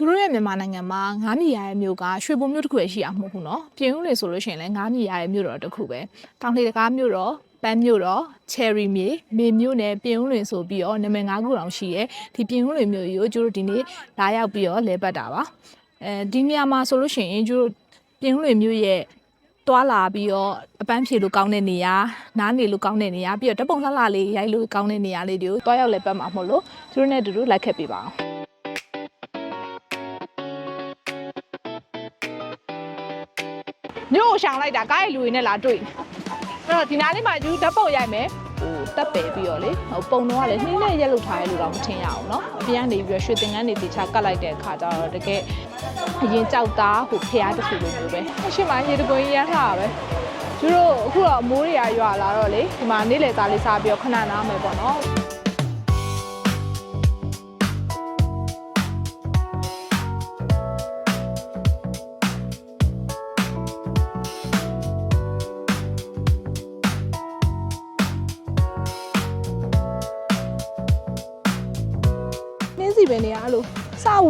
ကျွန်တော်ရဲ့မြန်မာနိုင်ငံမှာငားမြည်ရတဲ့မြို့ကရွှေဘုံမြို့တစ်ခုပဲရှိအောင်မဟုတ်ဘူးနော်ပြင်ဦးလေဆိုလို့ရှိရင်လည်းငားမြည်ရတဲ့မြို့တော်တစ်ခုပဲတောင်လေတကားမြို့တော်ပန်းမြို့တော့ cherry မြေမေမြို့နယ်ပြင်ဦးလွင်ဆိုပြီးတော့နာမည်၅ခုတောင်ရှိရဲဒီပြင်ဦးလွင်မြို့ကြီးကိုကျတို့ဒီနေ့လာရောက်ပြီးတော့လဲပတ်တာပါအဲဒီနေရာမှာဆိုလို့ရှိရင်ကျတို့ပြင်ဦးလွင်မြို့ရဲ့တွာလာပြီးတော့အပန်းဖြေလို့ကောင်းတဲ့နေရာနားနေလို့ကောင်းတဲ့နေရာပြီးတော့ဓပုံလှလှလေးရိုက်လို့ကောင်းတဲ့နေရာလေးတွေကိုတွားရောက်လဲပတ်မှာမဟုတ်လို့ကျတို့နဲ့တူတူလိုက်ခဲ့ပေးပါအောင် မြို့ကိုရှောင်လိုက်တာကားရဲ့လူတွေနဲ့လာတွေ့အဲ့တော့ဒီနားလေးမှာယူဓာတ်ပုံရိုက်မယ်ဟိုတက်ပယ်ပြီးတော့လေဟိုပုံတော့ကလည်းနှင်းနဲ့ရက်လုထားရဲလို့တော့မထင်ရအောင်เนาะအပြန်နေပြီးတော့ရွှေသင်္ကန်းနေတေချာကတ်လိုက်တဲ့အခါကျတော့တကယ်အရင်ကြောက်သားဟိုဖျားတစ်ခုလိုမျိုးပဲအရှိမရေတကွင်းရထားတာပဲကျတို့အခုတော့အမိုးတွေကရွာလာတော့လေဒီမှာနေ့လယ်သားလေးစားပြီးတော့ခဏနားမယ်ပေါ့နော် နှ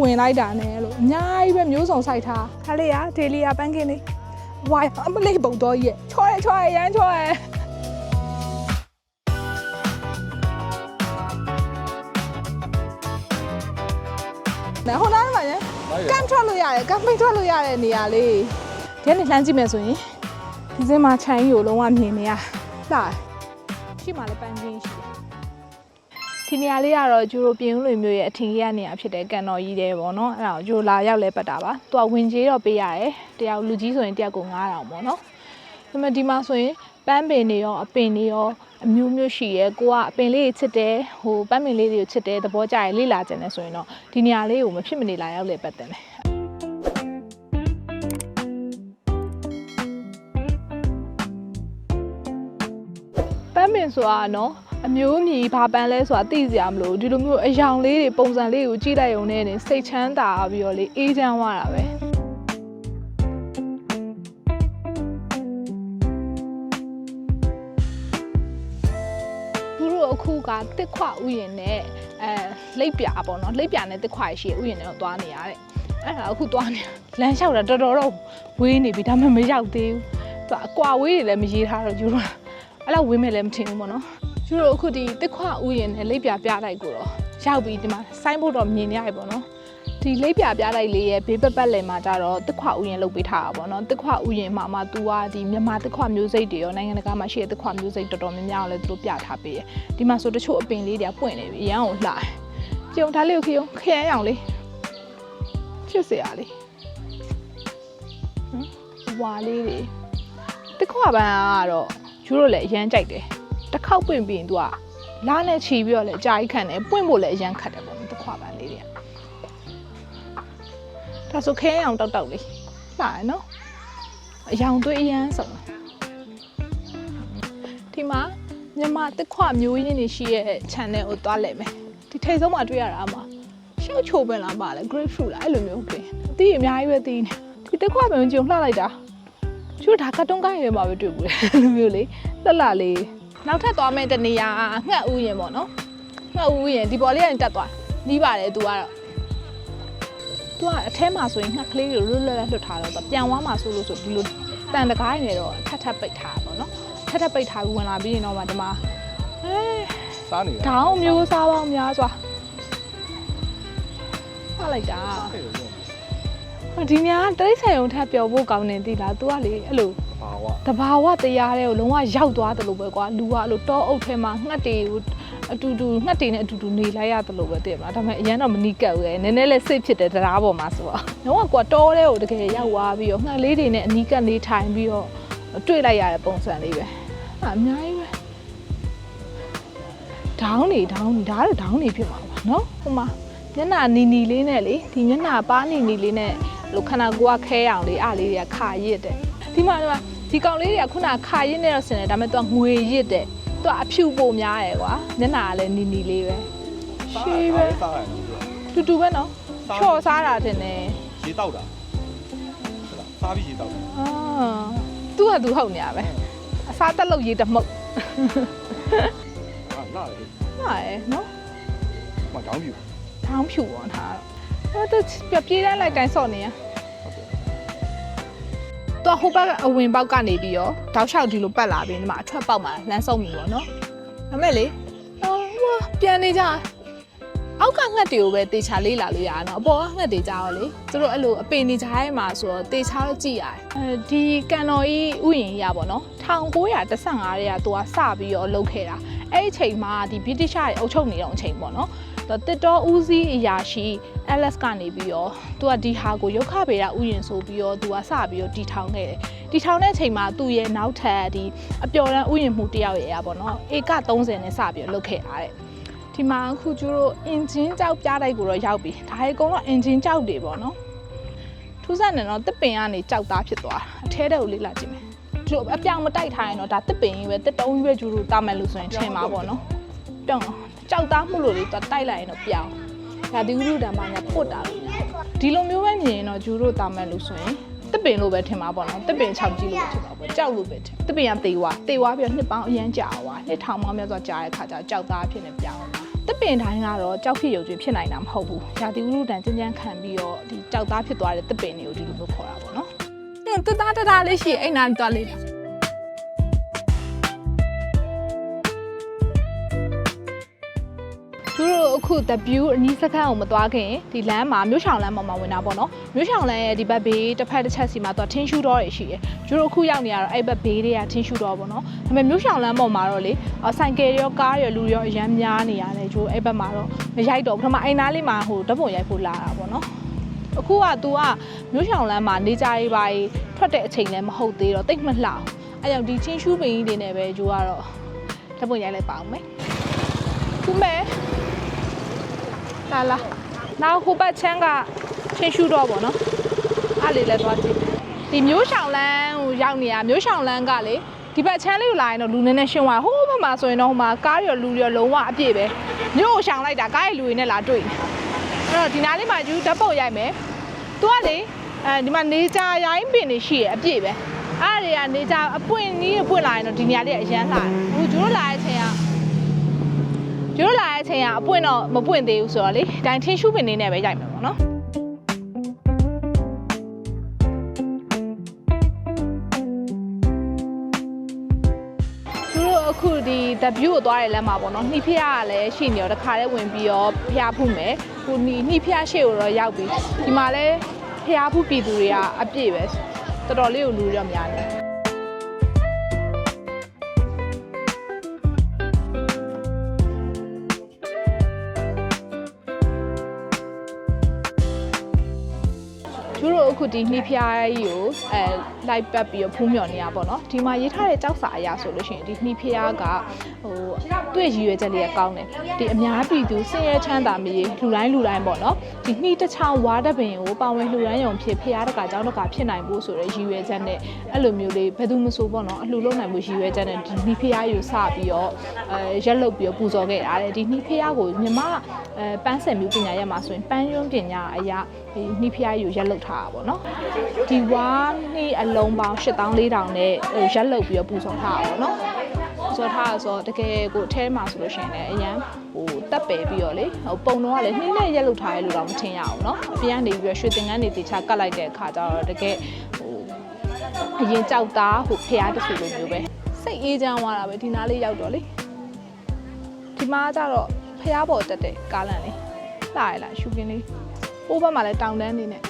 ဝင်လိုက်တာနဲ့အဲ့လိုအများကြီးပဲမျိုးစုံစိုက်ထားခါလေးရဒေလီယာပန်းကင်းလေးဝိုင်အမလေးပုံတော့ကြီးရဲ့ချောရဲချောရဲရမ်းချောရဲနဲဟိုနားမှာညကမ်ထွက်လို့ရတယ်ကမ်ပိတ်ထွက်လို့ရတဲ့နေရာလေးဒီကနေလှမ်းကြည့်မယ်ဆိုရင်ဒီစင်းမှာခြံကြီးကိုလုံးဝမြင်နေရလာရှိမှလည်းပန်းကင်းရှိတယ် ဒီနေရာလေးကတော့ကျိုးတို့ပြင်ဦးလွင်မျိုးရဲ့အထင်ကြီးရနေရာဖြစ်တဲ့ကန်တော်ကြီးတဲ့ပေါ့နော်အဲ့ဒါကိုကျိုးလာရောက်လဲပတ်တာပါသူကဝင်ကြီးတော့ပေးရတယ်တယောက်လူကြီးဆိုရင်တယောက်ကို9000ပေါ့နော်ဒါပေမဲ့ဒီမှာဆိုရင်ပန်းပင်တွေရောအပင်တွေရောအမျိုးမျိုးရှိရဲကိုကအပင်လေးတွေချစ်တယ်ဟိုပန်းပင်လေးတွေကိုချစ်တယ်သဘောကျရင်လေ့လာကြတယ်ဆိုရင်တော့ဒီနေရာလေးကိုမဖြစ်မနေလာရောက်လဲပတ်တယ် င်ဆိုတာနော်အမျိုးမြည်ဘာပန်းလဲဆိုတာသိစရာမလိုဒီလိုမျိုးအယောင်လေးတွေပုံစံလေးကိုကြည့်လိုက်ရုံနဲ့နေစိတ်ချမ်းသာပြီးတော့လေအေးချမ်းသွားတာပဲသူတို့အခုကတစ်ခွဥယျာဉ်နဲ့အဲလိပ်ပြာပေါ့နော်လိပ်ပြာနဲ့တစ်ခွရရှိဥယျာဉ်နဲ့သွားနေရတဲ့အဲ့ဒါအခုသွားနေလမ်းလျှောက်တာတော်တော်တော့ဝေးနေပြီဒါမှမရောက်သေးဘူးသူကအကွာဝေးတွေလည်းမရေးထားတော့ယူတော့ အဲ့လောက်ဝေးမယ်လည်းမထင်ဘူးပေါ့နော် ကျတို့အခုဒီတစ်ခွဥယျာဉ်နဲ့လိပ်ပြပြလိုက်ကိုတော့ရောက်ပြီးဒီမှာဆိုင်းဘုတ်တော့မြင်ရပြီပေါ့နော်ဒီလိပ်ပြပြလိုက်လေးရဲ့ဘေးပတ်ပတ်လည်မှာကြတော့တစ်ခွဥယျာဉ်လုပ်ပေးထားတာပေါ့နော်တစ်ခွဥယျာဉ်မှာမှ तू ကဒီမြန်မာတစ်ခွမျိုးစိတ်တွေရောနိုင်ငံတကာမှာရှိတဲ့တစ်ခွမျိုးစိတ်တော်တော်များများကိုလည်းသူတို့ပြထားပေးတယ်ဒီမှာဆိုတချို့အပင်လေးတွေကပွင့်နေပြီအရန်ကိုလှတယ်ကြုံထားလေးကိုခရုံခရမ်းအောင်လေးဖြစ်เสียရလေးဟမ်ဝါလေးတွေတစ်ခွပန်းကတော့ ကျတို့လည်းအရန်ကြိုက်တယ်တစ်ခေါက်ပွင့်ပြီးရင် तू ကလားနဲ့ချီပြီးတော့လည်းအကြာကြီးခံတယ်ပွင့်ဖို့လည်းအရန်ခတ်တယ်ပေါ့နော်တစ်ခွာပန်းလေးတွေကဒါဆိုခဲအောင်တောက်တောက်လေးလာရနော်အယောင်သွေးအရန်ဆုံးဒီမှာမြန်မာတစ်ခွာမျိုးရင်းတွေရှိရဲ့ channel ကိုသွားလိုက်မယ်ဒီထိတ်ဆုံးမှာတွေ့ရတာမှာရှောက်ချိုပင်လားပါလဲ grapefruit လားအဲ့လိုမျိုးပင်အသီးအများကြီးပဲသီးနေဒီတစ်ခွာပင်ကြုံလှလိုက်တာ ကျို့ဒါကတ်တုံးကိုင်းရဲမှာပဲတွေ့ဘူးလေအဲ့လိုမျိုးလေလှလှလေးနောက်ထပ်သွားမယ့်တနေရာငှက်ဥယျာဉ်ပေါ့နော်ငှက်ဥယျာဉ်ဒီပေါ်လေးကနေတက်သွားနီးပါတယ်သူကတော့သူကအထဲမှာဆိုရင်ငှက်ကလေးတွေလွတ်လွတ်လပ်လွတ်ထားတော့သူပြန်သွားမှာဆိုလို့ဆိုဒီလိုတန်တကားနေတော့ထပ်ထပ်ပိတ်ထားတာပေါ့နော်ထပ်ထပ်ပိတ်ထားပြီးဝင်လာပြီးရင်တော့မှဒီမှာအဲစားနေတာဒေါင်းမျိုးစားပေါင်းများစွာဖတ်လိုက်တာဟို ဒီညာတိရစ္ဆာန်ုံထပ်ပျော်ဖို့ကောင်းနေသီလား तू ကလေအဲ့လိုဘာဝတဘာဝတရားတွေကိုလုံးဝရောက်သွားတယ်လို့ပဲကွာလူကအဲ့လိုတောအုပ်ထဲမှာငှက်တွေကိုအတူတူငှက်တွေနဲ့အတူတူနေလိုက်ရတယ်လို့ပဲတည်ပါဒါပေမဲ့အရန်တော့မနီးကပ်ဘူးလေနည်းနည်းလေးစိတ်ဖြစ်တယ်တရားပေါ်မှာဆိုတော့လုံးဝကွာတောတဲ့ကိုတကယ်ရောက်သွားပြီးတော့ငှက်လေးတွေနဲ့အနီးကပ်နေထိုင်ပြီးတော့တွေ့လိုက်ရတဲ့ပုံစံလေးပဲအဲ့အများကြီးပဲဒေါင်းနေဒေါင်းနေဒါကတော့ဒေါင်းနေဖြစ်မှာပါနော်ဟိုမှာ မျက်နှာနီနီလေးနဲ့လေဒီမျက်နှာပါနီနီလေးနဲ့လို့ခန္ဓာကိုယ်ကခဲအောင်လေးအားလေးတွေကခါရစ်တယ်ဒီမှာဒီမှာဒီကောင်လေးတွေကခုနခါရင်းနေတော့ဆင်တယ်ဒါပေမဲ့သူကငွေရစ်တယ်သူကအဖြူပိုများရယ်ကွာမျက်နှာကလည်းနီနီလေးပဲရှေးပဲစားရတယ်နော်တူတူပဲနော်ချော်စားတာတင်တယ်ရေတောက်တာဟုတ်လားစားပြီးရေတောက်တာအာသူကသူဟုတ်နေရပဲအစားတက်လို့ရေတမှုတ်ဟာလာတယ်ဟာရယ်နော်မတောင်းပြူ ထောင်းဖြူပေါ်ထားတော့ဟိုသူပြေးတန်းလိုက်တိုင်းစော့နေရဟုတ်ကဲ့သူဟိုဘက်အဝင်ပေါက်ကနေပြီးတော့တောက်လျှောက်ဒီလိုပတ်လာပြီးဒီမှာအထွက်ပေါက်မှာလမ်းဆုံးပြီပေါ့နော်ဒါမဲ့လေဟိုဟိုပြန်နေကြအောက်ကငှက်တွေကိုပဲတေချာလေးလာလို့ရအောင်နော်အပေါ်ကငှက်တွေကြတော့လေသူတို့အဲ့လိုအပင်နေကြရဲမှာဆိုတော့တေချာတော့ကြည့်ရတယ်အဲဒီကန်တော်ကြီးဥယျာဉ်ကြီးอ่ะပေါ့နော်1915ရဲကသူကစပြီးတော့လုပ်ခဲ့တာအဲ့ဒီအချိန်မှာဒီဗြိတိရှတွေအုပ်ချုပ်နေတော့အချိန်ပေါ့နော် တစ်တော်ဦးစီးအရာရှိ Alex ကနေပြီးတော့သူကဒီဟာကိုရုခဗေဒဥယျာဉ်ဆိုပြီးတော့သူကစပြီးတော့တီထောင်ခဲ့တယ်တီထောင်တဲ့အချိန်မှာသူ့ရဲ့နောက်ထပ်ဒီအပျော်တမ်းဥယျာဉ်မှုတစ်ယောက်ရဲ့อ่ะပေါ့နော်ဧက30နဲ့စပြီးတော့လုပ်ခဲ့တာတဲ့ဒီမှာအခုကျတို့အင်ဂျင်ကြောက်ပြတိုက်ကိုတော့ရောက်ပြီဒါတွေအကုန်လုံးအင်ဂျင်ကြောက်တွေပေါ့နော်ထူးဆန်းတယ်နော်တစ်ပင်ကနေကြောက်သားဖြစ်သွားတာအထဲတဲ့ကိုလေးလာကြည့်မယ်ဒီလိုအပြောင်မတိုက်ထားရင်တော့ဒါတစ်ပင်ကြီးပဲတစ်တုံးကြီးပဲကျတို့တာမယ်လို့ဆိုရင်ထင်ပါပေါ့နော်ပြောင်းတော့ ကြောက်သားမှုလို့လေသူတိုက်လိုက်ရင်တော့ပြောင်းဒါဒီဥရုတံပါညာပုတ်တာလို့ညာဒီလိုမျိုးပဲမြင်ရင်တော့ဂျူတို့တာမယ်လို့ဆိုရင်တစ်ပင်လို့ပဲထင်ပါပေါ့နော်တစ်ပင်6ကြီးလို့ပဲထင်ပါပေါ့ကြောက်လို့ပဲထင်တစ်ပင်ကတေဝါတေဝါပြီးတော့နှစ်ပေါင်းအရန်ကြာသွားနှစ်ထောင်ပေါင်းများစွာကြာတဲ့ခါကျကြောက်သားဖြစ်နေပြောင်းတစ်ပင်တိုင်းကတော့ကြောက်ဖြစ်ရုံချင်းဖြစ်နိုင်တာမဟုတ်ဘူး။ဒါဒီဥရုတံကျန်းကျန်းခံပြီးတော့ဒီကြောက်သားဖြစ်သွားတဲ့တစ်ပင်တွေကိုဒီလိုမျိုးခေါ်တာပေါ့နော်။ဟင်းတသားတသားလေးရှိရင်အဲ့နားသွားလေး အခု W အနီးစခန်းကိုမသွားခင်ဒီလမ်းမှာမြို့ဆောင်လမ်းပေါ်မှာဝင်တာပေါ့နော်မြို့ဆောင်လမ်းရဲ့ဒီဘက်ဘေးတစ်ဖက်တစ်ချက်စီမှာသူကထင်းရှူတော့ရရှိတယ်သူတို့အခုရောက်နေရတော့အဲ့ဘက်ဘေးတွေကထင်းရှူတော့ပေါ့နော်ဒါပေမဲ့မြို့ဆောင်လမ်းပေါ်မှာတော့လေအော်ဆိုင်ကယ်ရောကားရောလူရောအရမ်းများနေရတယ်ကျိုးအဲ့ဘက်မှာတော့မရိုက်တော့ဘူးပထမအိမ်သားလေးမှာဟိုဓာတ်ပုံရိုက်ဖို့လာတာပေါ့နော်အခုက तू ကမြို့ဆောင်လမ်းမှာနေကြရေးပါရေးထွက်တဲ့အချိန်လည်းမဟုတ်သေးတော့တိတ်မလှအောင်အဲ့ကြောင့်ဒီချင်းရှူပင်ကြီးတွေနဲ့ပဲကျိုးကတော့ဓာတ်ပုံရိုက်လိုက်ပါအောင်မယ်ခုမဲ လာလာနောက်ဟိုဘက်ချမ်းကချင်းရှူတော့ပေါ့နော်အားလေးလည်းသွားကြည့်ဒီမျိုးရှောင်လန်းကိုရောက်နေရမျိုးရှောင်လန်းကလေဒီဘက်ချမ်းလေးကိုလာရင်တော့လူနည်းနည်းရှင်းသွားဟိုးဘက်မှာဆိုရင်တော့ဟိုမှာကားရောလူရောလုံးဝအပြည့်ပဲမျိုးကိုရှောင်လိုက်တာကားရဲ့လူတွေနဲ့လာတွေ့အဲ့တော့ဒီနားလေးမှာယူဓာတ်ပုံရိုက်မယ်သူကလေအဲဒီမှာနေကြရိုင်းပင်နေရှိရအပြည့်ပဲအဲ့ဒါတွေကနေကြအပွင့်ကြီးပွင့်လာရင်တော့ဒီနေရာလေးကအရန်လှတယ်ဟိုကျတို့လာတဲ့အချိန်က ကျတို့လာတဲ့အချိန်ကအပွင့်တော့မပွင့်သေးဘူးဆိုတော့လေဒိုင်ထင်းရှူးပင်လေးနဲ့ပဲရိုက်မယ်ပေါ့နော်သူတို့အခုဒီ W ကိုသွားတဲ့လမ်းမှာပေါ့နော်နှိဖျားကလည်းရှိနေတော့တစ်ခါလေးဝင်ပြီးတော့ဖျားဖူးမယ်ဟိုနှိနှိဖျားရှေ့ကိုတော့ရောက်ပြီဒီမှာလည်းဖျားဖူးပြည်သူတွေကအပြည့်ပဲတော်တော်လေးကိုလူရောများနေကျ အခုဒီနှိဖျားကြီးကိုအဲလိုက်ပတ်ပြီးတော့ဖူးမြော်နေရပါတော့ဒီမှာရေးထားတဲ့ကြောက်စာအရာဆိုလို့ရှိရင်ဒီနှိဖျားကဟိုတွေ့ရည်ရွယ်ချက်လေးကကောင်းတယ်ဒီအများပြည်သူစင်ရဲချမ်းသာမြေလူတိုင်းလူတိုင်းပေါ့နော်ဒီနှိတစ်ချောင်းဝါတပင်ကိုပါဝင်လှူဒန်းရုံဖြစ်ဖျားတကကြောင်းတကဖြစ်နိုင်ဖို့ဆိုတဲ့ရည်ရွယ်ချက်နဲ့အဲ့လိုမျိုးလေးဘယ်သူမဆိုပေါ့နော်အလှူလုပ်နိုင်မှုရည်ရွယ်ချက်နဲ့ဒီနှိဖျားကြီးကိုစပြီးတော့အဲရက်လုတ်ပြီးတော့ပူဇော်ခဲ့တာတဲ့ဒီနှိဖျားကိုမြမအဲပန်းစင်မျိုးပညာရက်မှာဆိုရင်ပန်းယွန်းပညာအရာဒီနှိဖျားကြီးကိုရက်လုတ်ထားတာပေါ့ဒီဝါနှိအလုံးပေါင်း8400နဲ့ဟိုရက်လုတ်ပြီးတော့ပူဇော်ထားတာပေါ့နော်ဆိုထားဆိုတော့တကယ်ကိုအထဲမှာဆိုလို့ရှိရင်လည်းအရန်ဟိုတက်ပယ်ပြီးတော့လေဟိုပုံတော့ကလည်းနှင်းနဲ့ရက်လုတ်ထားရဲလို့တော့မထင်ရအောင်เนาะအပြင်ကနေပြီးတော့ရွှေသင်္ကန်းတွေတေချာကတ်လိုက်တဲ့အခါကျတော့တကယ်ဟိုအရင်ကြောက်သားဟိုဖျားတဆူလိုမျိုးပဲစိတ်အေးချမ်းသွားတာပဲဒီနားလေးရောက်တော့လေဒီမှာကျတော့ဖျားပေါ်တက်တဲ့ကားလန်လေးလှရလားရှူကင်းလေးဟိုဘက်မှာလည်းတောင်တန်းနေနဲ့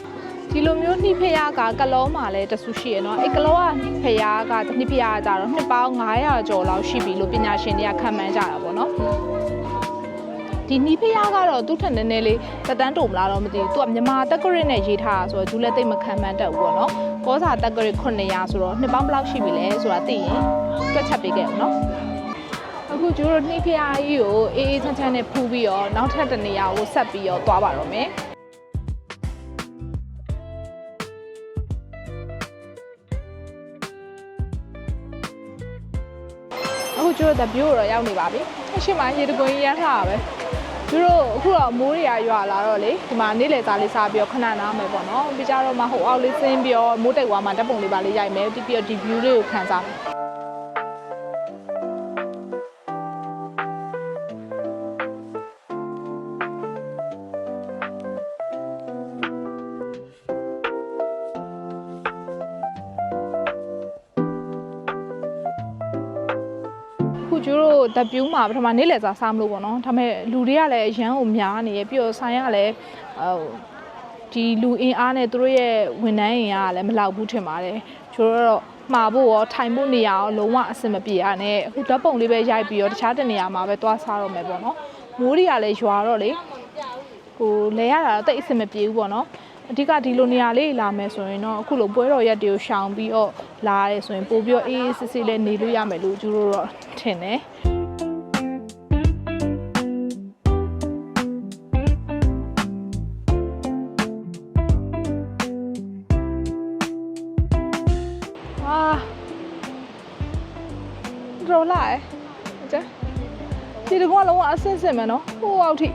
ဒီလိုမျိုးနှိဖျားကကလောမှာလည်းတဆူရှိရယ်နော်အဲ့ကလောကနှိဖျားကနှိဖျားကြတော့နှစ်ပေါင်း900ကျော်လောက်ရှိပြီလို့ပညာရှင်တွေကခန့်မှန်းကြတာပေါ့နော်ဒီနီးဖျားကတော့သူ့ထက်နည်းနည်းလေးတတန်းတုံမလားတော့မသိဘူး။သူကမြန်မာတက္ကရာနဲ့ရေးထားတာဆိုတော့ဂျူလက်သိမခံမှန်းတတ်ဘူးပေါ့နော်။ကောစာတက္ကရာ900ဆိုတော့နှစ်ပေါင်းဘယ်လောက်ရှိပြီလဲဆိုတာသိရင်တွက်ချက်ပေးခဲ့အောင်နော်။အခုကျတို့နှိဖျားကြီးကိုအေးအေးချမ်းချမ်းနဲ့ဖူးပြီးတော့နောက်ထပ်တစ်နေရာကိုဆက်ပြီးတော့သွားပါတော့မယ်။ ကျတို့တပြိုးတော့ရောက်နေပါပြီအရှိမရေတကွင်းကြီးရမ်းထားတာပဲသူတို့အခုတော့မိုးတွေကရွာလာတော့လေဒီမှာနေ့လယ်သားလေးစားပြီးတော့ခဏနားမယ်ပေါ့နော်ပြီးကြတော့မှဟိုအောက်လေးဆင်းပြီးတော့မိုးတိတ်ဝါမှာဓာတ်ပုံလေးပါလေးရိုက်မယ်ပြီးပြီးတော့ဒီ view လေးကိုခံစားမယ် ကျတို့တပ်ပြူးမှာပထမနေ့လယ်စာစားမလို့ပေါ့နော်ဒါပေမဲ့လူတွေကလည်းအရန်ကိုများနေရပြီးတော့ဆိုင်ကလည်းဟိုဒီလူအင်အားနဲ့သူတို့ရဲ့ဝန်ထမ်းအင်အားကလည်းမလောက်ဘူးထင်ပါတယ်ကျတို့တော့မှာဖို့ရောထိုင်ဖို့နေရာရောလုံးဝအဆင်မပြေရနဲ့အခုဓာတ်ပုံလေးပဲရိုက်ပြီးတော့တခြားတနေရာမှာပဲသွားစားတော့မယ်ပေါ့နော်မိုးတွေကလည်းရွာတော့လေဟိုလဲရတာတော့တိတ်အဆင်မပြေဘူးပေါ့နော်အဓိကဒီလိုနေရာလေးလာမယ်ဆိုရင်တော့အခုလိုပွဲတော်ရက်တွေကိုရှောင်ပြီးတော့လာရဲဆိုရင်ပို့ပြီးတော့အေးအေးဆေးဆေးလေးနေလို့ရမယ်လို့ကျတို့တော့ ထင်တယ်အာတော်လာရဲ့ကြဒီတကွာလုံးဝအဆင့်ဆင့်မယ်နော်ဟိုအောက်ထိ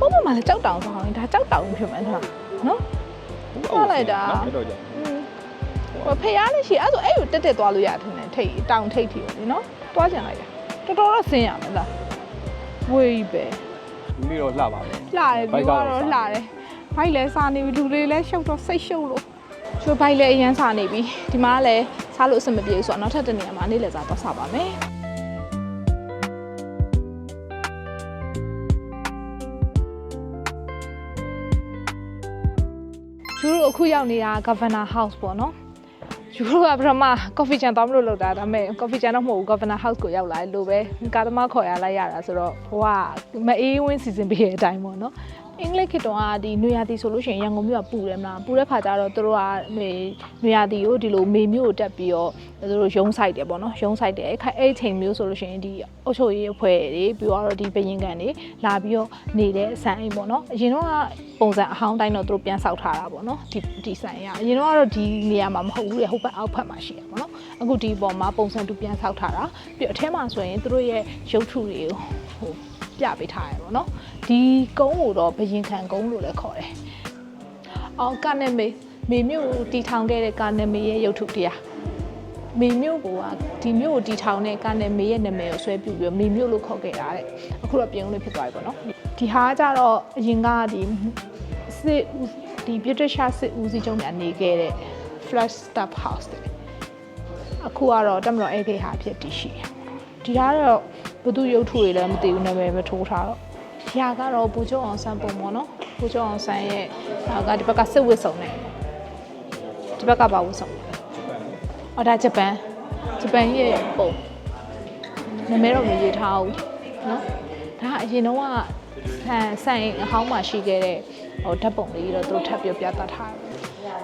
ဘုမမလည်းကြောက်တောင်ဆောင်ရင်ဒါကြောက်တောင်ဖြစ်မယ်နော်နော်ဟုတ်လိုက်တာအဲ့တော့ကြာอืมဟိုဖေရားလေးရှိအဲ့ဆိုအဲ့ကိုတက်တက်သွားလို့ရတယ်ထင်တယ် ထိတ်တောင်ထိတ်ထီကိုလေနော်သွားကြင်လိုက်ရတော်တော်တော့ဆင်းရမယ်လားဝေးပဲဒီနေ့တော့လှပါပဲလှတယ်ပြောတော့လှတယ်ဘိုက်လည်းစားနေပြီလူတွေလည်းရှုပ်တော့စိတ်ရှုပ်လို့ချိုးဘိုက်လည်းအရန်စားနေပြီဒီမှာလည်းစားလို့အဆင်မပြေဘူးဆိုတော့နောက်ထပ်တစ်နေရာမှာနေ့လည်စားတော့စားပါမယ်ကျူတို့အခုရောက်နေတာ Governor House ပေါ့နော် ကျူတို့ကပထမ coffee chan တောင်းမလို့လောက်တာဒါပေမဲ့ coffee chan တော့မဟုတ်ဘူး Governor House ကိုရောက်လာတယ်လို့ပဲကာသမားခေါ်ရလိုက်ရတာဆိုတော့ဟိုကမအေးဝင်းစီစဉ်ပေးတဲ့အတိုင်းပေါ့နော် အင်္ဂလိပ်ခေတ်တုန်းကဒီနွေရာသီဆိုလို့ရှိရင်ရန်ကုန်မြို့ကပူတယ်မလားပူတဲ့ခါကျတော့သူတို့ကနွေနွေရာသီကိုဒီလိုမေမျိုးကိုတက်ပြီးတော့သူတို့ရုံးဆိုင်တယ်ပေါ့နော်ရုံးဆိုင်တယ်အဲ့ခါအဲ့ချိန်မျိုးဆိုလို့ရှိရင်ဒီအုပ်ချုပ်ရေးအဖွဲ့တွေပြီးတော့ဒီဘရင်ကန်တွေလာပြီးတော့နေတဲ့အဆန်အိမ်ပေါ့နော်အရင်တော့ကပုံစံအဟောင်းတိုင်းတော့သူတို့ပြန်ဆောက်ထားတာပေါ့နော်ဒီဒီဆိုင်ရအရင်တော့ကတော့ဒီနေရာမှာမဟုတ်ဘူးလေဟိုဘက်အောက်ဘက်မှာရှိရပေါ့နော်အခုဒီပေါ်မှာပုံစံတူပြန်ဆောက်ထားတာပြီးတော့အထဲမှာဆိုရင်သူတို့ရဲ့ရုပ်ထုတွေကိုဟို ပြပေးထားရပေါ့နော်ဒီကုန်းကိုတော့ဘရင်ခံကုန်းလို့လည်းခေါ်တယ်အော်ကနဲ့မေမေမျိုးကိုတီထောင်ခဲ့တဲ့ကနဲ့မေရဲ့ရုပ်ထုတရားမေမျိုးကိုကဒီမျိုးကိုတီထောင်တဲ့ကနဲ့မေရဲ့နာမည်ကိုဆွဲပြုပြီးတော့မေမျိုးလို့ခေါ်ခဲ့တာတဲ့အခုတော့ပြင်ဦးလေးဖြစ်သွားပြီပေါ့နော်ဒီဟာကကြတော့အရင်ကဒီစစ်ဦးဒီ British စစ်ဦးစီးချုပ်များနေခဲ့တဲ့ Flash Staff House တဲ့အခုကတော့တက်မတော်အေဂေဟာဖြစ်တည်ရှိတယ်ဒီဟာကတော့ဘ သူရုပ်ထုတွေလည်းမသိဘူးနာမည်ပဲထိုးထားတော့ဒီဟာကတော့ဘူကျော်အောင်ဆန်းပုံပေါ့နော်ဘူကျော်အောင်ဆန်းရဲ့ဟာကဒီဘက်ကစစ်ဝစ်စုံနဲ့ဒီဘက်ကပါဝစ်စုံအော်ဒါဂျပန်ဂျပန်ရဲ့ပုံနာမည်တော့မရေးထားဘူးနော်ဒါအရင်တော့ကဆန်ဆိုင်အဟောင်းမှာရှိခဲ့တဲ့ဟိုဓာတ်ပုံလေးတော့သူတို့ထပ်ပြပြသထားတယ်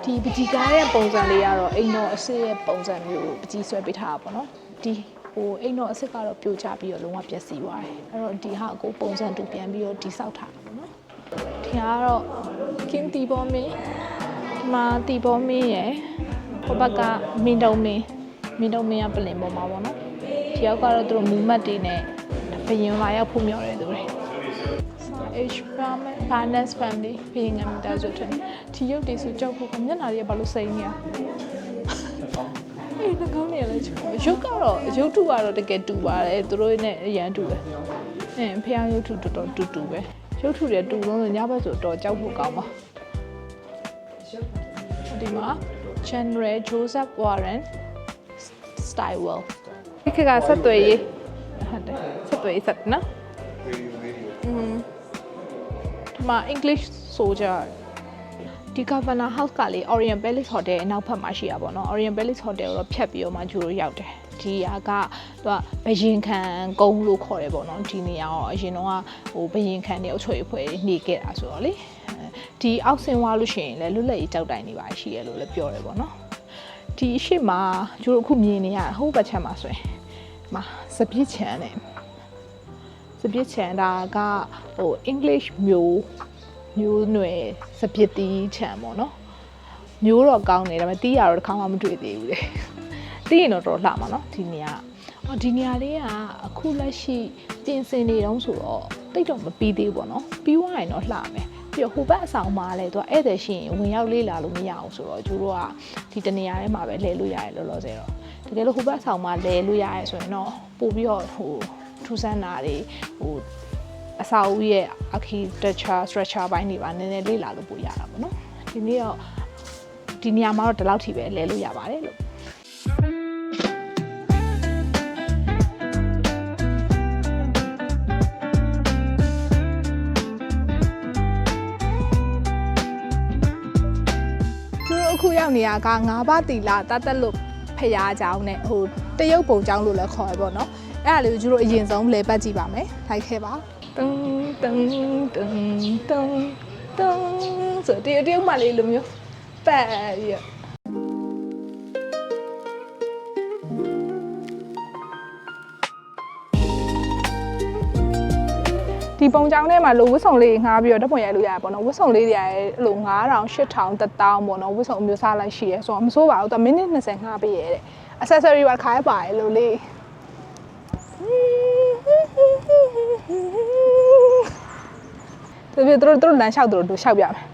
ဒီပကြီးကားရဲ့ပုံစံလေးကတော့အိမ်တော်အစစ်ရဲ့ပုံစံမျိုးကိုပကြီးဆွဲပေးထားတာပေါ့နော်ဒီ ဟိုအိမ်တော်အစစ်ကတော့ပြိုကျပြီးတော့လုံးဝပျက်စီးသွားတယ်အဲ့တော့ဒီဟာကိုပုံစံတူပြန်ပြီးတော့တိဆောက်ထားတာပေါ့နော်ဒီဟာကတော့ကင်းတီဘောမင်းဒီမှာတီဘောမင်းရယ်ဟိုဘက်ကမင်းတုံမင်းမင်းတုံမင်းကပလင်ပေါ်မှာပေါ့နော်ဒီရောက်ကတော့သူတို့မူမတ်တွေနဲ့ဘယင်လာရောက်ဖို့မျှော်တယ်သူတွေ H Ramen Finance Family ဘယင်ကမိသားစုထင်ဒီရုပ်တွေဆိုကြောက်ဖို့ကမျက်နှာတွေကဘာလို့စိမ့်နေရ အေးနှကောင်းနေရလဲချောရုပ်ကတော့ရုပ်ထုကတော့တကယ်တူပါတယ်သူတို့နဲ့အရန်တူတယ်အင်းဖះရုပ်ထုတော်တော်တူတူပဲရုပ်ထုတွေတူလုံးလို့ညဘက်ဆိုတော့ကြောက်ဖို့ကောင်းပါဒီမှာ General Joseph Warren Stywell ဒီကကဆက်သွယ်ရေးဟုတ်တယ်ဆက်သွယ်ရေးဆက်နော်อืมဒီမှာ English ဆိုကြ ဒီ Governor House ကလေ Orient Palace Hotel အနောက်ဘက်မှာရှိရပါတော့ Orient Palace Hotel ကိုတော့ဖြတ်ပြီးတော့မှကျူတို့ရောက်တယ်ဒီဟာကသူကဘယင်ခံကုန်းလို့ခေါ်တယ်ပေါ့နော်ဒီနေရာတော့အရင်တော့ဟိုဘယင်ခံတွေအုပ်ချုပ်ရေးဖွဲ့နေခဲ့တာဆိုတော့လေဒီအောက်ဆင်းသွားလို့ရှိရင်လည်းလွတ်လပ်ရေးကြောက်တိုင်နေပါရှိရလို့လည်းပြောတယ်ပေါ့နော်ဒီအရှိမှာကျူတို့အခုမြင်နေရဟိုဘက်ချက်မှာဆိုရင်ဒီမှာစပြစ်ချန်နဲ့စပစ်ချန်တာကဟို English မျိုး မျိုးနွယ်စပစ်တီးချန်ပေါ့နော်မျိုးတော့ကောင်းနေဒါပေမဲ့တီးရတော့တစ်ခါမှမတွေ့သေးဘူးလေတီးရင်တော့တော်လှမှာနော်ဒီနေရာအော်ဒီနေရာလေးကအခုလက်ရှိပြင်ဆင်နေတော့ဆိုတော့တိတ်တော့မပြီးသေးဘူးပေါ့နော်ပြီးသွားရင်တော့လှမယ်ပြီးတော့ဟိုဘက်အဆောင်မှာလည်းသူကဧည့်သည်ရှိရင်ဝင်ရောက်လေးလာလို့မရအောင်ဆိုတော့ကျတို့ကဒီတနေရာထဲမှာပဲလဲလို့ရတယ်လောလောဆယ်တော့တကယ်လို့ဟိုဘက်အဆောင်မှာလဲလို့ရရဲဆိုရင်တော့ပို့ပြီးတော့ဟိုထူးဆန်းတာတွေဟို အစာအုပ်ရဲ့ architecture structure ဘိုင်းတွေပါနည်းနည်းလေ့လာလို့ပို့ရတာပေါ့နော်ဒီနေ့တော့ဒီနေရာမှာတော့ဒီလောက်ထိပဲလဲလို့ရပါတယ်လို့ခုရောက်နေတာကငါးပါးတီလာတတ်တက်လို့ဖျားကြောင်းနဲ့ဟိုတရုတ်ပုံကြောင်းလို့လည်းခေါ်ရပေါ့နော်အဲ့ဒါလေးကိုကျတို့အရင်ဆုံးလဲပတ်ကြည့်ပါမယ်ထိုက်ခဲပါ တုံတုံတုံတုံတုံဆိုတရုတ်တရုတ်မလေးလိုမျိုးပတ်ရဒီပုံကြောင်းထဲမှာလိုဝတ်ဆောင်လေးငှားပြီးတော့ဓာတ်ပုံရိုက်လို့ရတယ်ပေါ့နော်ဝတ်ဆောင်လေးတွေအဲ့လို9000 8000 1000ပေါ့နော်ဝတ်ဆောင်အမျိုးစားလိုက်ရှိရဲဆိုတော့မစိုးပါဘူးသူမိနစ်20ငှားပေးရဲတဲ့ accessory ပါခါရပါတယ်လို့လေး သူတို့တို့တို့လမ်းလျှောက်တို့တို့လျှောက်ပြမယ်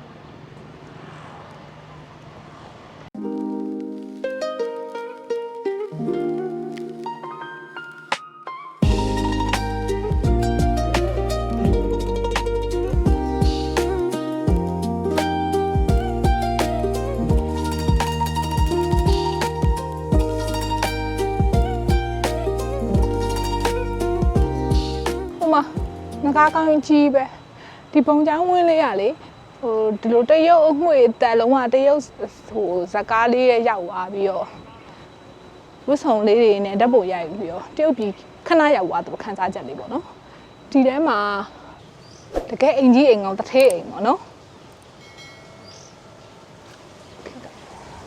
ဟိုမှာငကားကောင်းကြီးပဲ ဒီပုံချောင်းဝင်းလေးရလေဟိုဒီလိုတရုတ်အငွေတက်လုံးဝတရုတ်ဟိုဇကားလေးရဲ့ရောက်သွားပြီးတော့ဝတ်ဆောင်လေးတွေနဲ့ဓာတ်ပုံရိုက်ပြီးတော့တရုတ်ပြည်ခဏရောက်သွားသူခန်းစားချက်လေးပေါ့နော်ဒီထဲမှာတကယ်အင်ကြီးအိမ်ကောင်တစ်ထဲအိမ်ပေါ့နော်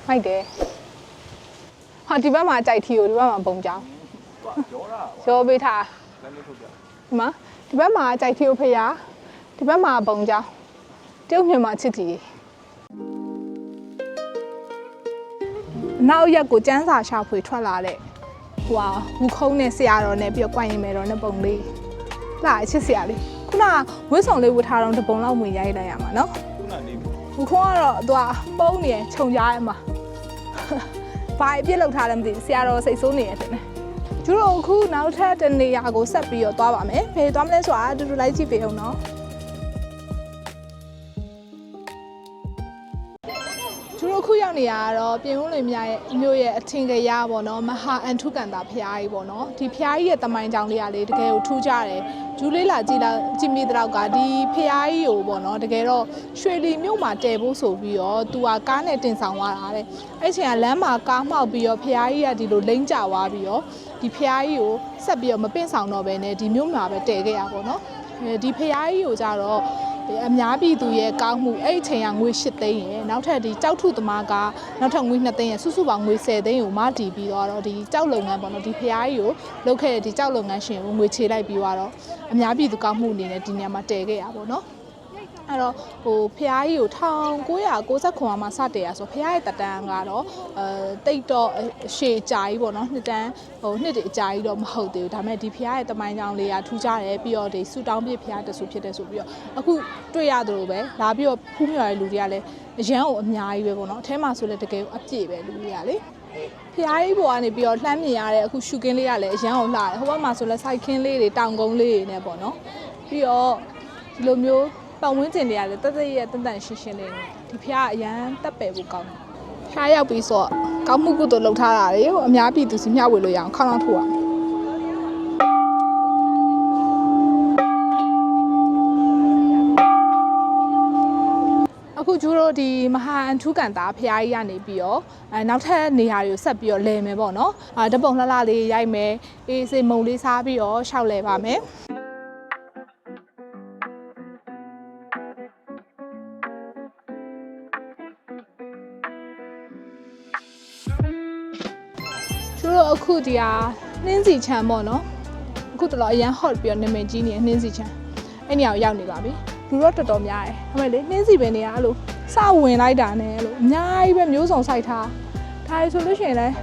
မိုက်တယ်ဟာဒီဘက်မှာကြိုက်ထီကိုဒီဘက်မှာပုံချောင်းရောတာရောပေးထားလမ်းလေးထုတ်ပြဒီမှာဒီဘက်မှာကြိုက်ထီကိုဖေးရ ဒီဘက်မှာပုံကြောင်းတရုတ်မြန်မာချစ်တီနောက်ရက်ကိုစန်းစာရှာဖွေထွက်လာတဲ့ဟိုဟာဝူခုံးနဲ့ဆရာတော်နဲ့ပြီးတော့ကြွရင်မယ်တော်နဲ့ပုံလေးလာအချစ်ဆရာလေးခုနကဝတ်ဆောင်လေးဝတ်ထားတော့တပုံလောက်ဝင်ရိုက်လိုက်ရမှာနော်ခုနနေပြီဝူခုံးကတော့သူကပုံနေရခြုံကြားရမှာဘာအပြစ်လောက်ထားလဲမသိဘူးဆရာတော်စိတ်ဆိုးနေရတယ်နဲ့ကျတို့အခုနောက်ထပ်တနေရာကိုဆက်ပြီးတော့သွားပါမယ်။ဘယ်သွားမလဲဆိုတာအတူတူလိုက်ကြည့်ပေးအောင်နော်။ ခုရောက်နေရတော့ပြင်ဦးလွင်မြရဲ့မြို့ရဲ့အထင်ကရပေါ့နော်မဟာအန်ထုကန်တာဖျားကြီးပေါ့နော်ဒီဖျားကြီးရဲ့တမိုင်းကြောင်လေးကလေတကယ်ကိုထူးကြတယ်ဂျူးလေးလာကြည့်လာကြည့်မိတဲ့တော့ကဒီဖျားကြီးကိုပေါ့နော်တကယ်တော့ရွှေလီမြို့မှာတည်ဖို့ဆိုပြီးတော့သူကကားနဲ့တင်ဆောင်သွားတာတဲ့အဲ့ချိန်ကလမ်းမှာကားမှောက်ပြီးတော့ဖျားကြီးကဒီလိုလိမ့်ကျသွားပြီးတော့ဒီဖျားကြီးကိုဆက်ပြီးတော့မပင့်ဆောင်တော့ဘဲနဲ့ဒီမြို့မှာပဲတည်ခဲ့ရပါတော့နော်အဲဒီဖျားကြီးကိုကြတော့ ဒီအများပြည်သူရဲ့ကောင်းမှုအဲ့ဒီအချိန်ကငွေ8သိန်းရယ်နောက်ထပ်ဒီကြောက်ထုသမားကနောက်ထပ်ငွေ2သိန်းရယ်စုစုပေါင်းငွေ10သိန်းကိုမတည်ပြီးတော့ဒီကြောက်လုပ်ငန်းပေါ့နော်ဒီဖျားကြီးကိုလုပ်ခဲ့တဲ့ဒီကြောက်လုပ်ငန်းရှင်ကိုငွေချေလိုက်ပြီးတော့အများပြည်သူကောင်းမှုအနေနဲ့ဒီနေရာမှာတည်ခဲ့ရပါတော့နော် အဲ့တော့ဟိုဖျားကြီးကို1969မှာစတည်ရဆိုဖျားရဲ့တတန်းကတော့အဲတိတ်တော့အရှေ့အကြာကြီးပေါ့နော်နှစ်တန်းဟိုနှစ်တည်းအကြာကြီးတော့မဟုတ်သေးဘူးဒါပေမဲ့ဒီဖျားရဲ့တမိုင်းကြောင်လေးကထူးခြားတယ်ပြီးတော့ဒီဆူတောင်းပြဖျားတဆူဖြစ်တယ်ဆိုပြီးတော့အခုတွေ့ရသလိုပဲလာပြီးတော့ဖူးမြော်တဲ့လူတွေကလည်းအရန်ကိုအများကြီးပဲပေါ့နော်အထဲမှာဆိုလည်းတကယ်ကိုအပြည့်ပဲလူတွေကလေဖျားကြီးပေါ်ကနေပြီးတော့လှမ်းမြင်ရတဲ့အခုရှုကင်းလေးကလည်းအရန်ကိုလှတယ်ဟိုဘက်မှာဆိုလည်းစိုက်ခင်းလေးတွေတောင်ကုန်းလေးတွေနဲ့ပေါ့နော်ပြီးတော့ဒီလိုမျိုး ပတ်ဝန်းကျင်တွေကလည်းတက်တက်ရဲ့တန်တန်ရှင်းရှင်းလေးနဲ့ဒီဖျားကအရန်တက်ပယ်ဖို့ကောင်းတယ်ဖျားရောက်ပြီးဆိုတော့ကောင်းမှုကုသိုလ်လုပ်ထားတာတွေကိုအများပြည်သူစီမျှဝေလို့ရအောင်ခေါင်းလောက်ထိုးရအောင်အခုကျတို့ဒီမဟာအန်ထုကန်တာဖျားကြီးကနေပြီးတော့အဲနောက်ထပ်နေရာတွေကိုဆက်ပြီးတော့လဲမယ်ပေါ့နော်အာဓာတ်ပုံလှလှလေးရိုက်မယ်အေးစေးမုံလေးစားပြီးတော့ရှောက်လဲပါမယ် တို့အခုဒီဟာနှင်းစီချမ်းပေါ့နော်အခုတော်တော်အရန် hot ပြီးတော့နာမည်ကြီးနေတဲ့နှင်းစီချမ်းအဲ့နေရာကိုရောက်နေပါပြီလူတော့တော်တော်များတယ်။ဒါပေမဲ့လေနှင်းစီပင်တွေကအဲ့လိုစဝင်လိုက်တာနဲ့အဲ့လိုအများကြီးပဲမျိုးစုံစိုက်ထား။ဒါရဆိုလို့ရှိရင်လည်း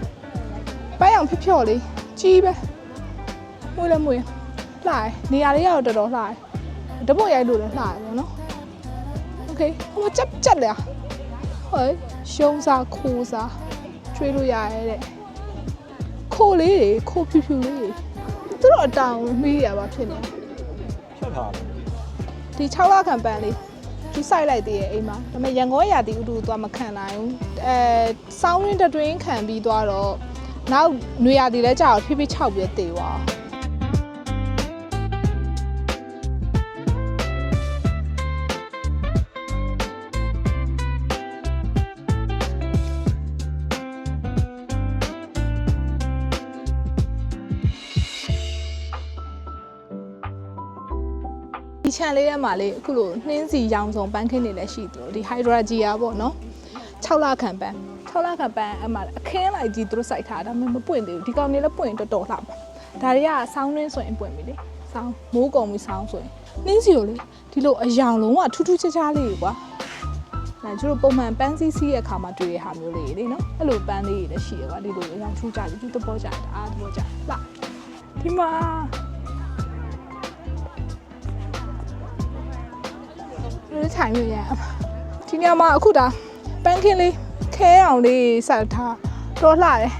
ပန်းအောင်ဖြော့ဖြော့လေးကြီးပဲ။မွေးလည်းမွေးလှတယ်။နေရာလေးကတော့တော်တော်လှတယ်။တပုတ်ရိုက်လို့လည်းလှတယ်ပေါ့နော်။ Okay ဟိုမှာကြက်ကြက်လေ။ဟိုရှုံးစားခိုးစားကျွေးလို့ရရဲတဲ့။ ခိုးလေးတွေခိုးဖြူဖြူလေးတွေသူတို့အတောင်မီးရပါဖြစ်နေတယ်ဖြတ်ထားတယ်ဒီ6လခံပန်းလေးသူစိုက်လိုက်သေးရဲ့အိမ်မှာဒါပေမဲ့ရန်ကုန်ရာတီဥတူသွားမခံနိုင်ဘူးအဲစောင်းရင်းတတွင်းခံပြီးသွားတော့နောက်နွေရာတီလဲကြာတော့ဖြည်းဖြည်း6ပြီးတေသွား ခြံလေးထဲမှာလေအခုလိုနှင်းစီရောင်စုံပန်းခင်းတွေလည်းရှိတယ်လို့ဒီ hydrogia ပေါ့နော်6လခံပန်း6လခံပန်းအမှအခင်းလိုက်ကြီးသူတို့စိုက်ထားတာဒါပေမဲ့မပွင့်သေးဘူးဒီကောင်တွေလည်းပွင့်တော်တော်လှပါဒါတွေကဆောင်းရင်းဆိုရင်ပွင့်ပြီလေဆောင်းမိုးကုံပြီးဆောင်းဆိုရင်နှင်းစီကိုလေဒီလိုအယောင်လုံးကထူးထူးခြားခြားလေးကွာအဲကျတို့ပုံမှန်ပန်းစည်းစီးရဲ့အခါမှာတွေ့ရတဲ့ဟာမျိုးလေးတွေနော်အဲ့လိုပန်းလေးတွေလည်းရှိရကွာဒီလိုအယောင်ထူးကြတယ်သူသဘောကြတယ်အားသဘောကြတယ်လှဒီမှာ လူထိုင်လို့ရအောင်ဒီညမှာအခုဒါပန်းခင်းလေးခဲအောင်လေးဆက်ထားတော့လှတယ်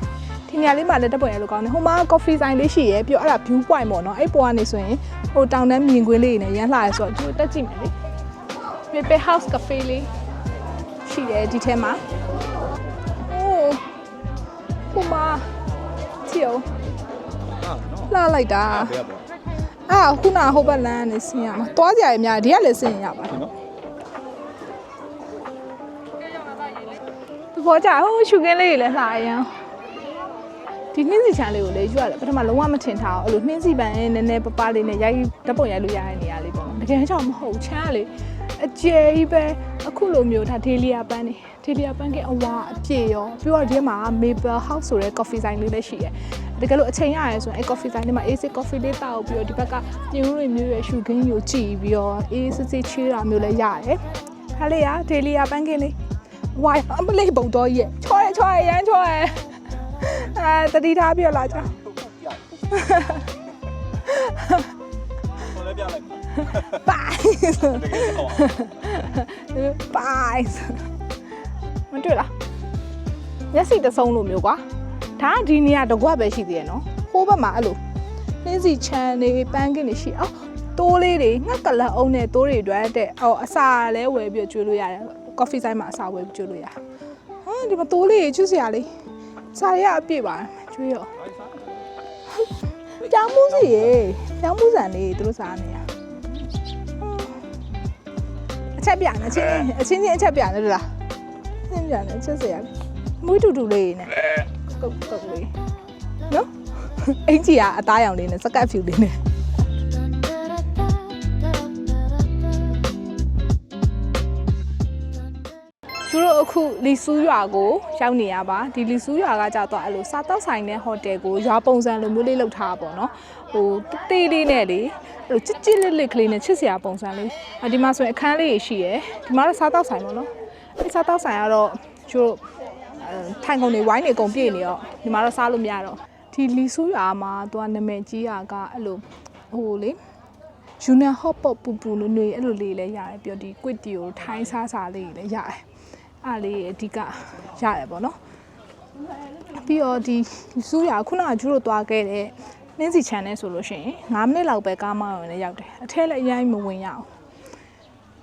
ဒီညလေးမှာလည်းတက်ပွင့်ရလို့ကောင်းတယ်ဟိုမှာ coffee ဆိုင်လေးရှိရယ်ပြီးတော့အဲ့ဒါ view point ပေါ့နော်အဲ့ပေါ်ကနေဆိုရင်ဟိုတောင်တန်းမြင်ကွင်းလေးတွေနဲ့ရမ်းလှရယ်ဆိုတော့ဒီတက်ကြည့်မယ်လေ Pepe House Cafe လေးရှိတယ်ဒီထဲမှာအိုးဟိုမှာချီအောင်ဟာနော်လှလိုက်တာဘယ်ကပေါ့အာခုနဟိုဘက်လမ်းကနေဆင်းရမှာသွားကြရအများဒီကလည်းဆင်းရပါနော် ဘောကျဟိုရှုခင်းလေးတွေလည်းလှရအောင်ဒီနှင်းစီချမ်းလေးကိုလေယူရတယ်ပထမလုံးဝမထင်ထားအောင်အဲ့လိုနှင်းစီပန်နည်းနည်းပပလေးနဲ့ရိုက်ဓာတ်ပုံရိုက်လို့ရတဲ့နေရာလေးပေါ့နော်တကယ်ကြောင့်မဟုတ်ချမ်းကလေအကျယ်ကြီးပဲအခုလိုမျိုးဒါဒေလီယာပန်းနေဒေလီယာပန်းကအဝါအပြည့်ရောပြီးတော့ဒီထဲမှာ Maple House ဆိုတဲ့ coffee ဆိုင်လေးလည်းရှိတယ်တကယ်လို့အချိန်ရရဲဆိုရင်အဲ့ coffee ဆိုင်ထဲမှာ AC coffee လေးတောက်ပြီးတော့ဒီဘက်ကပြင်းဦးတွေမျိုးရဲ့ရှုခင်းကိုကြည့်ပြီးတော့အေးစစ်စစ်ချေးတာမျိုးလည်းရတယ်ခါလေးရဒေလီယာပန်းကင်းလေး ဝိုင်းအမလေးပုံတော့ရဲ့ချောရဲချောရဲရမ်းချောရဲအဲတတိထားပြလာကြဟိုလည်းပြလိုက်ဘိုင်းတကယ်တော့ဘိုင်းမတွေ့လားမျက်စိတစ်စုံလိုမျိုးကွာဒါကဒီနေရာတစ်ကွက်ပဲရှိသေးတယ်နော်ဟိုးဘက်မှာအဲ့လိုနှင်းစီချမ်းနေပန်းကင်းနေရှိအော်တိုးလေးတွေငှက်ကလပ်အောင်နဲ့တိုးတွေအတွက်တဲ့အော်အစာလည်းဝယ်ပြီးကျွေးလို့ရတယ် ကော်ဖီဆိုင်မှာအစာဝယ်ပြီးကျွေးလို့ရတယ်ဟာဒီမှာတိုးလေးကျွေးစရာလေးစားရအပြည့်ပါတယ်ကျွေးရောပြောင်းမှုစီရေပြောင်းမှုစံလေးသူတို့စားနေရအချက်ပြနေအချင်းအချင်းချင်းအချက်ပြနေလို့လားအချင်းပြနေအချက်စရာမွေးတူတူလေးနဲ့ကုတ်ကုတ်လေးနော်အင်ကြီးကအသားရောင်လေးနဲ့စကတ်ဖြူလေးနဲ့ တို့အခုလီဆူးရွာကိုရောက်နေရပါဒီလီဆူးရွာကကြတော့အဲ့လိုစားတောက်ဆိုင်တဲ့ဟိုတယ်ကိုရွာပုံစံလိုမျိုးလေးလုပ်ထားတာပေါ့နော်ဟိုတေးလေးနဲ့လေအဲ့လိုချစ်ချစ်လေးလေးကလေးနဲ့ချစ်စရာပုံစံလေးအဒီမှာဆိုရင်အခန်းလေးရှိရယ်ဒီမှာတော့စားတောက်ဆိုင်ပေါ့နော်အဲ့စားတောက်ဆိုင်ကတော့ကျတို့အဲထိုင်ကုန်တွေဝိုင်းနေကုန်ပြည့်နေတော့ဒီမှာတော့စားလို့မရတော့ဒီလီဆူးရွာမှာသူကနာမည်ကြီးတာကအဲ့လိုဟိုလေယူနီဟော့ပေါ့ပူပူနွေ့နွေ့အဲ့လိုလေးလည်းရတယ်ပြီးတော့ဒီကွစ်တီကိုထိုင်းစားစားလေးလည်းရတယ် အဲ့လေးအဓိကရတယ်ပေါ့နော်ပြီးတော့ဒီစူးရခုနကကျူတို့သွားခဲ့တဲ့နှင်းစီချန်နဲ့ဆိုလို့ရှိရင်9မိနစ်လောက်ပဲကားမောင်းရင်လည်းရောက်တယ်အထက်လည်းအရင်မဝင်ရအောင်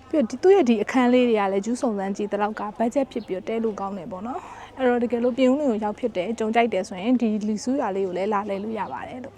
ပြီးတော့ဒီသူ့ရဲ့ဒီအခန်းလေးတွေကလည်းကျူးစုံစမ်းကြည့်တဲ့လောက်ကဘတ်ဂျက်ဖြစ်ပြီးတော့တဲလို့ကောင်းတယ်ပေါ့နော်အဲ့တော့တကယ်လို့ပြင်ဦးလေးကိုရောက်ဖြစ်တယ်ကြုံကြိုက်တယ်ဆိုရင်ဒီလီစူးရလေးကိုလည်းလာလဲလို့ရပါတယ်လို့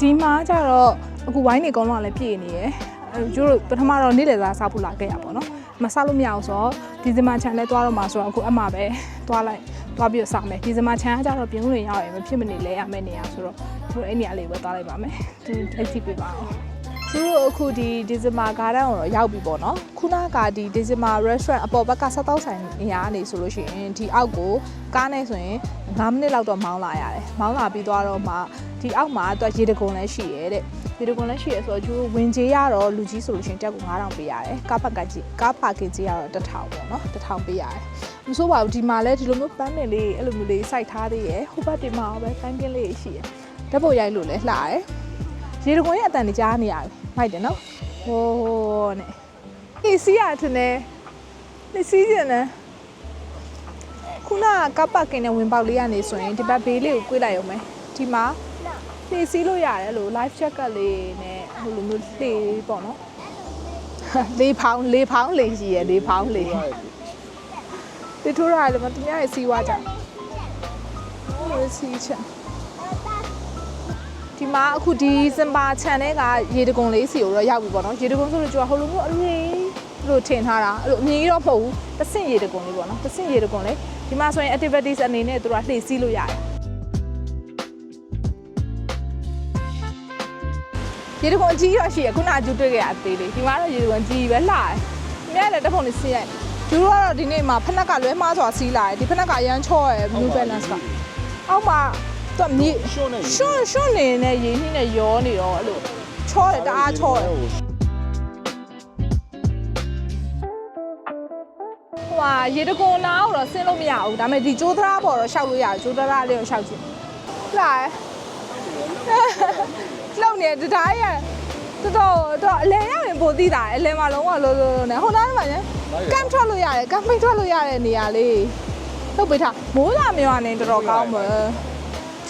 ဒီမှာကျတော့အခုဝိုင်းနေကောင်းတော့လည်းပြည့်နေရယ်အဲကျိုးတို့ပထမတော့နေ့လည်စားစားဖို့လာခဲ့ရပါတော့မစားလို့မရအောင်ဆိုတော့ဒီဇင်ဘာချန်လဲသွားတော့မှာဆိုတော့အခုအမှပဲသွားလိုက်သွားပြီးတော့စားမယ်ဒီဇင်ဘာချန်ကကျတော့ပြင်းဝင်ရောက်ရင်မဖြစ်မနေလဲရမယ့်နေရာဆိုတော့ကျိုးအဲ့နေရာလေးပဲသွားလိုက်ပါမယ်သူလက်ကြည့်ပေးပါအောင် သူတို့အခုဒီဒီဇင်ဘာဂါဒန်ကိုတော့ရောက်ပြီပေါ့နော်ခုနကဒီဒီဇင်ဘာ restaurant အပေါ်ဘက်ကစားတောက်ဆိုင်နေရာကနေဆိုလို့ရှိရင်ဒီအောက်ကိုကားနဲ့ဆိုရင်9မိနစ်လောက်တော့မောင်းလာရတယ်မောင်းလာပြီးသွားတော့မှဒီအောက်မှာအတွက်ရေတကုံလည်းရှိရဲတဲ့ရေတကုံလည်းရှိရဲဆိုတော့ကျိုးဝင်ကြေးရတော့လူကြီးဆိုလို့ရှိရင်တက်ကူ9000ပေးရတယ်ကားပါကကြီးကားပါကင်ကြီးရတော့1000ပေါ့နော်1000ပေးရတယ်မဆိုးပါဘူးဒီမှာလည်းဒီလိုမျိုးပန်းပင်လေးအဲ့လိုမျိုးလေးစိုက်ထားသေးရယ်ဟိုဘက်တင်မှာပဲပန်းကင်းလေးရှိရယ်ဓာတ်ပုံရိုက်လို့လည်းလှရယ်ရေတကုံရဲ့အတန်ကြီးကြားနေရတယ် မိုက်တယ်နော်ဟိုးနဲ့အေးစီးရထင်တယ်နေစီးကျင်တယ်ခုနကကပ်ပတ်ကင်နဲ့ဝင်ပေါက်လေးကနေဆိုရင်ဒီဘက်ဘေးလေးကို꿰လိုက်ရုံပဲဒီမှာလှည့်စည်းလို့ရတယ်လို့ live check ကလေးနဲ့ဟိုလိုမျိုးလှည့်ပေါ့နော်လေးဖောင်းလေးဖောင်းလေးရှိရလေးဖောင်းလေးဒီထိုးရတယ်မသူများရဲ့စီးွားကြဟိုစီးချဒီ ဒီမှာအခုဒီစင်ပါခြံထဲကရေတကွန်လေးစီကိုတော့ရောက်ပြီပေါ့နော်ရေတကွန်ဆိုတော့ကျွန်တော်ဟိုလိုမျိုးအလေးလို့ထင်ထားတာအဲ့လိုအမြင်ကြီးတော့မဟုတ်ဘူးတစ်ဆင့်ရေတကွန်လေးပေါ့နော်တစ်ဆင့်ရေတကွန်လေးဒီမှာဆိုရင် activities အနေနဲ့သူတို့ကလှည့်စီးလို့ရတယ်ရေတကွန်အကြီးတော့ရှိရခုနအကျူတွေ့ခဲ့ရအသေးလေးဒီမှာတော့ရေတကွန်ကြီးပဲလှတယ်မြဲတယ်တစ်ဖုံလေးစီးရိုက်သူတို့ကတော့ဒီနေ့မှာဖက်နက်ကလွဲမှားစွာစီးလာတယ်ဒီဖက်နက်ကရမ်းချော့ရယ် blue balance ကအောက်မှာ သူကမြေရှုံးနေရှွန့်ရှွန့်နေနဲ့ရင်းနှီးနဲ့ရောနေတော့အဲ့လိုချောတယ်တအားချောတယ်ဟိုဟာရေတကွန်နာကိုတော့ဆင်းလို့မရဘူးဒါပေမဲ့ဒီကျိုးသရားပေါ်တော့ရှောက်လို့ရတယ်ကျိုးသရားလေးကိုရှောက်ကြည့်လာရလောက်နေတဒါးရတော်တော်တော့အလဲရရင်ပိုသိတာအလဲမှာလုံးဝလောလောလောနဲ့ဟိုနားမှာညကမ်ထွက်လို့ရတယ်ကမ်ပိတ်ထွက်လို့ရတဲ့နေရာလေးထုတ်ပေးထားမိုးလာမြော်နေတော်တော်ကောင်းမယ်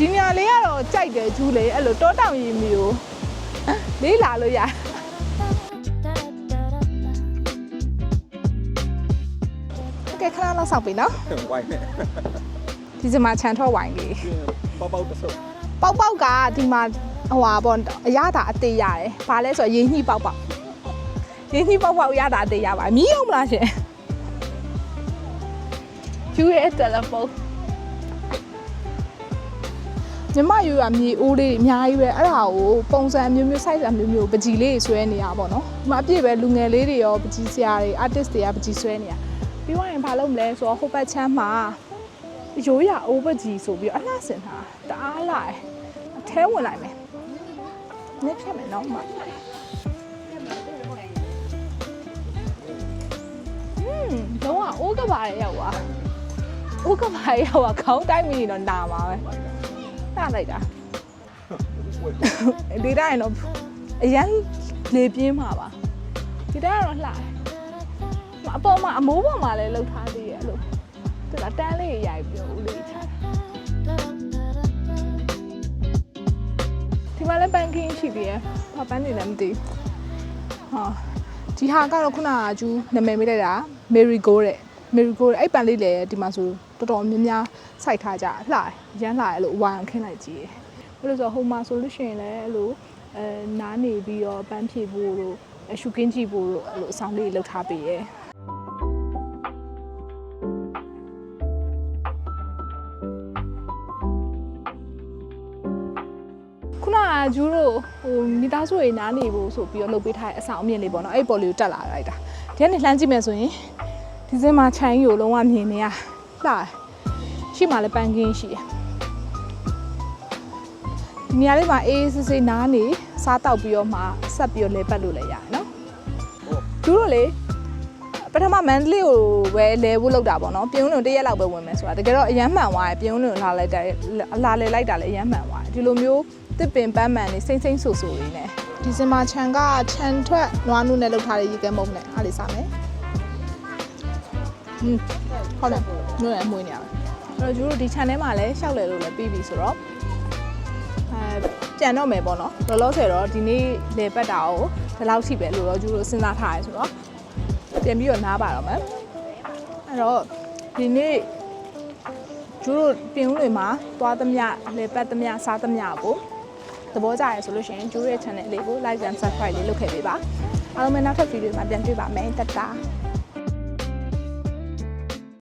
ဒီညာလေးကတော့ကြိုက်တယ်ဂျူးလေးအဲ့လိုတောတောင်ရီမျိုးလေးလာလို့ရကဲခဏလောက်ဆောက်ပြီနော်ဝိုင်းနေဒီစမှာခြံထော့ဝိုင်းလေးပေါပေါတဆုပ်ပေါက်ပေါက်ကဒီမှာဟိုဟာပေါ့အရသာအသေးရတယ်ဘာလဲဆိုတော့ရင်းနှီးပေါက်ပေါက်ရင်းနှီးပေါက်ပေါက်အရသာအသေးရပါမီးအောင်မလားရှင်ကျူရဲ့တ ယ်လီဖုန်းညီမယူရမြေအိုးလေးတွေအများကြီးပဲအဲ့ဒါကိုပုံစံမျိုးမျိုး size အမျိုးမျိုးပကြီးလေးဆွဲနေရပါတော့။ဒီမှာအပြည့်ပဲလူငယ်လေးတွေရောပကြီးဆရာတွေ artist တွေကပကြီးဆွဲနေရ။ပြီးသွားရင်ဘာလုပ်မလဲဆိုတော့ဟိုဘက်ချမ်းမှာရိုးရအိုးပကြီးဆိုပြီးတော့အလှဆင်တာတအားလာတယ်။အထဲဝင်လိုက်မယ်။နည်းဖြတ်မယ်နော်မ။ဟွန်းတော့အိုးကပါရရောက်သွား။အိုးကပါရရောက်သွားခေါင်းတိုင်းမိနေတော့နာမှာပဲ။ တာလိုက်တာဒီတိုင်းတော့အရန်လေပြင်းမှာပါဒီတိုင်းကတော့လှတယ်အပေါ်မှာအမိုးပေါ်မှာလည်းလှုပ်ထားသေးရဲ့အဲ့လိုသူကတန်းလေးရိုက်ပြီးဦးလေးချတာဒီမှာလည်းပန်ကင်းရှိသေးရဲ့ဘာပန်းနေလဲမသိဘူးဟာဒီဟာကတော့ခုနကကျူးနာမည်မိလိုက်တာ Mary Go တဲ့ Mary Go တဲ့အဲ့ပန်လေးလည်းဒီမှာဆိုတော်တော်များများ စိုက်ထားကြလှတယ်ရမ်းလှတယ်အဲ့လိုဝိုင်ခင်းလိုက်ကြည့်ရဲ့ဘယ်လိုဆိုဟိုမှာဆိုလို့ရှိရင်လည်းအဲ့လိုအဲနားနေပြီးတော့ပန်းဖြေဖို့တို့အရှုကင်းကြည့်ဖို့တို့အဲ့လိုအဆောင်လေးလှုပ်ထားပေးရဲခုနကဂျူးတို့ဟိုမိသားစုတွေနားနေဖို့ဆိုပြီးတော့လှုပ်ပေးထားတဲ့အဆောင်အမြင့်လေးပေါ့နော်အဲ့ဒီပေါ်လေးကိုတက်လာလိုက်တာဒီကနေလှမ်းကြည့်မယ်ဆိုရင်ဒီစင်းမှာခြံကြီးကိုလုံးဝမြင်နေရလှတယ် ရှိမှလည်းပန်းကင်းရှိတယ်ဒီနေရာလေးမှာအေးအေးဆေးဆေးနားနေစားတောက်ပြီးတော့မှဆက်ပြီးတော့လဲပတ်လို့လည်းရတယ်နော်သူတို့လေပထမမန္တလေးကိုပဲလဲဖို့လောက်တာပေါ့နော်ပြုံးလုံးတစ်ရက်လောက်ပဲဝင်မယ်ဆိုတာတကယ်တော့အရန်မှန်သွားတယ်ပြုံးလုံးလာလိုက်တယ်လာလေလိုက်တာလည်းအရန်မှန်သွားတယ်ဒီလိုမျိုးတစ်ပင်ပန်းမှန်နေစိမ့်စိမ့်ဆူဆူလေးနဲ့ဒီစင်မာခြံကခြံထွက်နွားနုနဲ့လောက်ထားတဲ့ရေကဲမုံနဲ့အားလေးစားမယ်ဟင်းဟုတ်တယ်နုနဲ့အမွေးနေရပါအဲ့ တော့ကျတို့ဒီခြံထဲမှာလည်းရှောက်လဲလို့လည်းပြီးပြီဆိုတော့အဲကြံတော့မယ်ပေါ့နော်လောလောဆယ်တော့ဒီနေ့လေပတ်တာကိုဒီလောက်ရှိပဲလို့တော့ကျူတို့စဉ်းစားထားရဲဆိုတော့ပြန်ပြီးတော့နားပါတော့မယ်အဲ့တော့ဒီနေ့ကျူတို့ပြင်ဦးတွေမှာသွားသမျှလေပတ်သမျှစားသမျှကိုသဘောကျရဲဆိုလို့ရှိရင်ကျူတို့ရဲ့ channel လေးကို like and subscribe လေးလုပ်ခဲ့ပေးပါအားလုံးပဲနောက်ထပ်ဗီဒီယိုမှာပြန်တွေ့ပါမယ်တတ်တာ